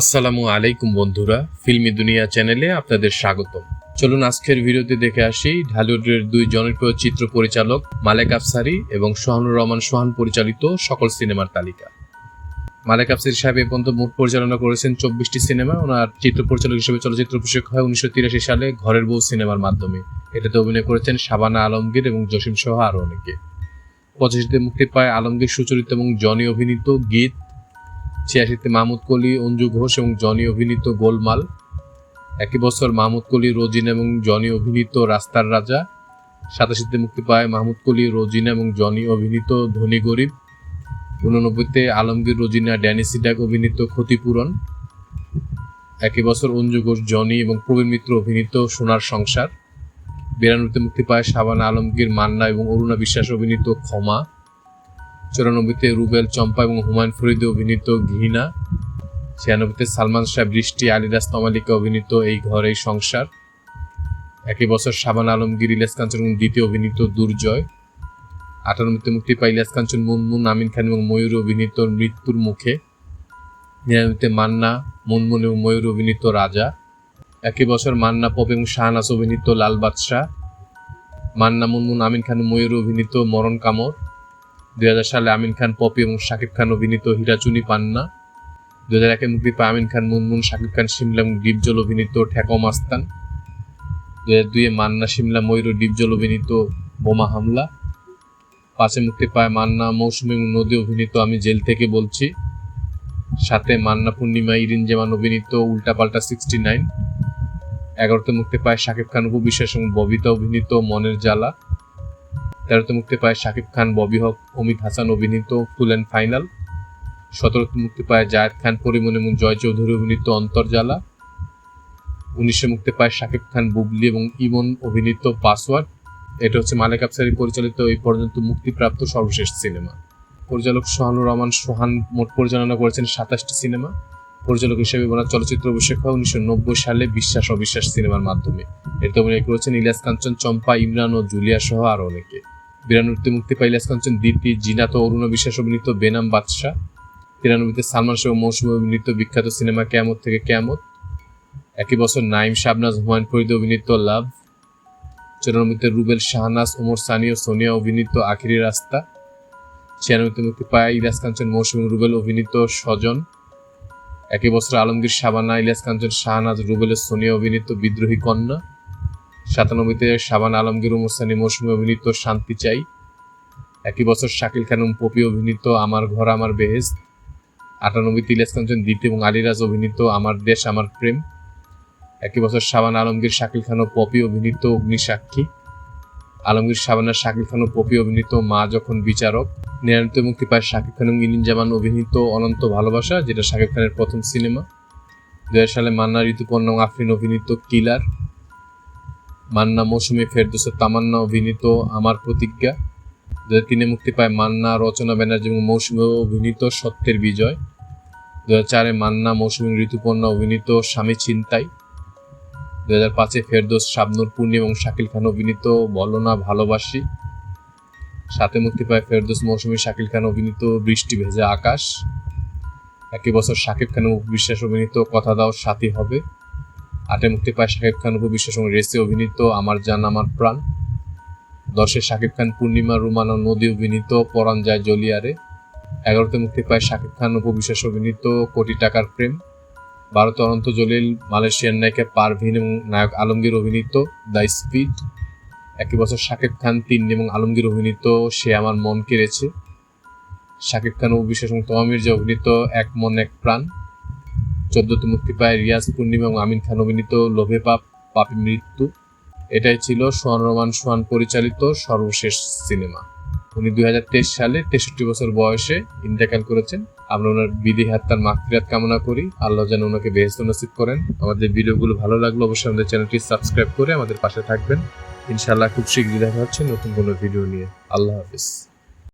আসসালামু আলাইকুম বন্ধুরা, ফিল্মি দুনিয়া চ্যানেলে আপনাদের স্বাগত চলুন আজকের ভিডিওতে দেখে আসি ঢালিউডের দুই জনপ্রিয় চিত্র পরিচালক মালেক আফসারি এবং সোহানুর রহমান সোহান পরিচালিত সকল সিনেমার তালিকা। মালেক আফসারি সাহেব এ পর্যন্ত মোট পরিচালনা করেছেন চব্বিশটি সিনেমা। ওনার চিত্র পরিচালক হিসেবে চলচ্চিত্র অভিষেক হয় উনিশশো তিরাশি সালে ঘরের বউ সিনেমার মাধ্যমে। এটাতে অভিনয় করেছেন শাবানা আলমগীর এবং জসিম সহ আরও অনেকে। পঁচাশিতে মুক্তি পায় আলমগীর, সুচরিত এবং জনি অভিনীত গীত ছিয়াশিতে মাহমুদ কলি অঞ্জু ঘোষ এবং জনি অভিনীত গোলমাল। একই বছর মাহমুদ কলি রোজিন এবং জনি অভিনীত রাস্তার রাজা। সাতাশিতে মুক্তি পায় মাহমুদ কলি রোজিনা এবং জনি অভিনীত ধনী গরিব। উননব্বইতে আলমগীর, রোজিনা, ড্যানি সিডাক অভিনীত ক্ষতিপূরণ। একই বছর অঞ্জু ঘোষ, জনি এবং প্রবীণ মিত্র অভিনীত সোনার সংসার। বিরানব্বইতে মুক্তি পায় শাবানা আলমগীর, মান্না এবং অরুণা বিশ্বাস অভিনীত ক্ষমা। চুরানব্বইতে রুবেল চম্পা এবং হুমায়ুন ফরিদে অভিনীত ঘৃণা, ছিয়ানব্বইতে সালমান শাহ, বৃষ্টি, আলিদাস তমালিকা অভিনীত এই ঘর এই সংসার, একই বছর শাবান আলমগীর, ইলিয়াস কাঞ্চন এবং দ্বিতীয় অভিনীত দুর্জয় আটানব্বইতে মুক্তি পায় ইলিয়াস কাঞ্চন, মুনমুন, আমিন খান এবং ময়ূর অভিনীত মৃত্যুর মুখে, নিরানব্বইতে মান্না, মুনমুন এবং ময়ূর অভিনীত রাজা, একই বছর মান্না পপ এবং শাহনাজ অভিনীত লাল বাদশাহ, মান্না, মুনমুন, আমিন খান ময়ূর অভিনীত মরণ কামড় দুই হাজার সালে আমিন খান পপি এবং শাকিব খান অভিনীত হীরাচুনি পান্না। দুই হাজার একে মুক্তি পায় আমিন খান, মুনমুন, শাকিব খান, শিমলা এবং ডিপজল অভিনীত ঠেকো মাস্তান। দুই হাজার দুইয়ে মান্না, শিমলা, ময়ূর ডিপজল অভিনীত বোমা হামলা। পাঁচে মুক্তি পায় মান্না, মৌসুমী নদী অভিনীত আমি জেল থেকে বলছি। সাথে মান্না, পূর্ণিমা, ইরিন জামান অভিনীত উল্টাপাল্টা সিক্সটি নাইন এগারোতে মুক্তি পায় শাকিব খান, উপবিশ্বাস এবং ববিতা অভিনীত মনের জ্বালা। তেরোতে মুক্তি পায় শাকিব খান, ববি হক, অমিত হাসান অভিনীত ফুল অ্যান্ড ফাইনাল। সতেরোতে মুক্তি পায় জায়েদ খান, পরিমণ এবং জয় চৌধুরী অভিনীত অন্তর্জালা। উনিশে মুক্তি পায় শাকিব খান, বুবলি এবং ইমন অভিনীত পাসওয়ার্ড। এটা হচ্ছে মালেক আফসারি পরিচালিত এই পর্যন্ত মুক্তিপ্রাপ্ত সর্বশেষ সিনেমা। পরিচালক সোহানুর রহমান সোহান মোট পরিচালনা করেছেন সাতাশটি সিনেমা। পরিচালক হিসেবে ওনার চলচ্চিত্র অভিষেক হয় উনিশশো নব্বই সালে বিশ্বাস অবিশ্বাস সিনেমার মাধ্যমে। এতে অভিনয় করেছেন ইলিয়াস কাঞ্চন, চম্পা, ইমরান ও জুলিয়া সহ আরও অনেকে। বিরানব্বইতে মুক্তি পায় ইলিয়াস কাঞ্চন দীপ্তি জিনাত অরুণ বিশ্বাস অভিনীত বেনাম বাদশাহ। তিরানব্বইতে সালমান শাহ মৌসুমী অভিনীত বিখ্যাত সিনেমা কেয়ামত থেকে কেয়ামত। একই বছর নাইম শাবনাজ হুমায়ুন ফরিদ অভিনীত লাভ। চুরানব্বইতে রুবেল শাহনাজ, ওমর সানি ও সোনিয়া অভিনীত আখিরি রাস্তা। ছিয়ানব্বইতে মুক্তি পায় ইলিয়াস কাঞ্চন মৌসুমী রুবেল অভিনীত স্বজন। একই বছর আলমগীর শাবানা, ইলিয়াস কাঞ্চন শাহনাজ রুবেলের সোনিয়া অভিনীত বিদ্রোহী কন্যা। সাতানব্বইতে শাবান আলমগীর উমর সানি মৌসুমী অভিনীত শান্তি চাই। একই বছর শাকিল খান পপি অভিনীত আমার ঘর, আমার বেহেজ আটানব্বইতে ইলিয়াস কাঞ্চন এবং আলিরাজ অভিনীত আমার দেশ, আমার প্রেম। একই বছর শাবান আলমগীর, শাকিল খান ও পপি অভিনীত অগ্নিসাক্ষী। আলমগীর, শাবানা শাকিল খান ও পপি অভিনীত মা যখন বিচারক। নিরানব্বইতে মুক্তি পায় শাকিব খান এবং জামান অভিনীত অনন্ত ভালোবাসা, যেটা শাকিব খানের প্রথম সিনেমা। দু হাজার সালে মান্না ঋতুপর্ণ আফরিন অভিনীত কিলার। মান্না মৌসুমী ফেরদোস তামান্না অভিনীত আমার প্রতিজ্ঞা। দু তিনে মুক্তি পায় মান্না রচনা ব্যানার্জি এবং মৌসুমী অভিনীত সত্যের বিজয়। দু চারে মান্না মৌসুমী ঋতুপর্ণা অভিনীত স্বামী চিন্তাই দু হাজার পাঁচে ফেরদোস শাবনুর পূর্ণি এবং শাকিল খান অভিনীত বলো না ভালোবাসি। সাথে মুক্তি পায় ফেরদোস মৌসুমী, শাকিল খান অভিনীত বৃষ্টি ভেজা আকাশ। একই বছর শাকিব খান বিশ্বাস অভিনীত কথা দাও সাথী হবে। আটে মুক্তি পায় শাকিব খান উপবিশ্বাস এবং রেসে অভিনীত আমার জান, আমার প্রাণ। দশে শাকিব খান, পূর্ণিমা রুমান নদী অভিনীত পরাণ যায় জলিয়ারে। এগারোতে মুক্তি পায় শাকিব খান উপবিশ্বাস অভিনীত কোটি টাকার প্রেম। ভারত অনন্ত জলিল মালয়েশিয়ার নায়িকা পারভিন এবং নায়ক আলমগীর অভিনীত দ্য স্পিড। একই বছর শাকিব খান তিন এবং আলমগীর অভিনীত সে আমার মন কেড়েছে শাকিব খান অভিশ্বাস এবং তমা মির্জা অভিনীত এক মন এক প্রাণ। চোদ্দতে মুক্তি পায় রিয়াজ পূর্ণিমা এবং আমিন খান অভিনীত লোভে পাপ, পাপি মৃত্যু। এটাই ছিল সোহান রহমান সোহান পরিচালিত সর্বশেষ সিনেমা। উনি দুই সালে তেষট্টি বছর বয়সে ইন্তেকাল করেছেন। আমরা ওনার বিধি হাত্তার মাকফিরাত কামনা করি। আল্লাহ যেন ওনাকে বেহেস্ত নসিব করেন। আমাদের ভিডিওগুলো ভালো লাগল অবশ্যই আমাদের চ্যানেলটি সাবস্ক্রাইব করে আমাদের পাশে থাকবেন। ইনশাআল্লাহ খুব শীঘ্রই দেখা হচ্ছে নতুন কোনো ভিডিও নিয়ে। আল্লাহ হাফিজ।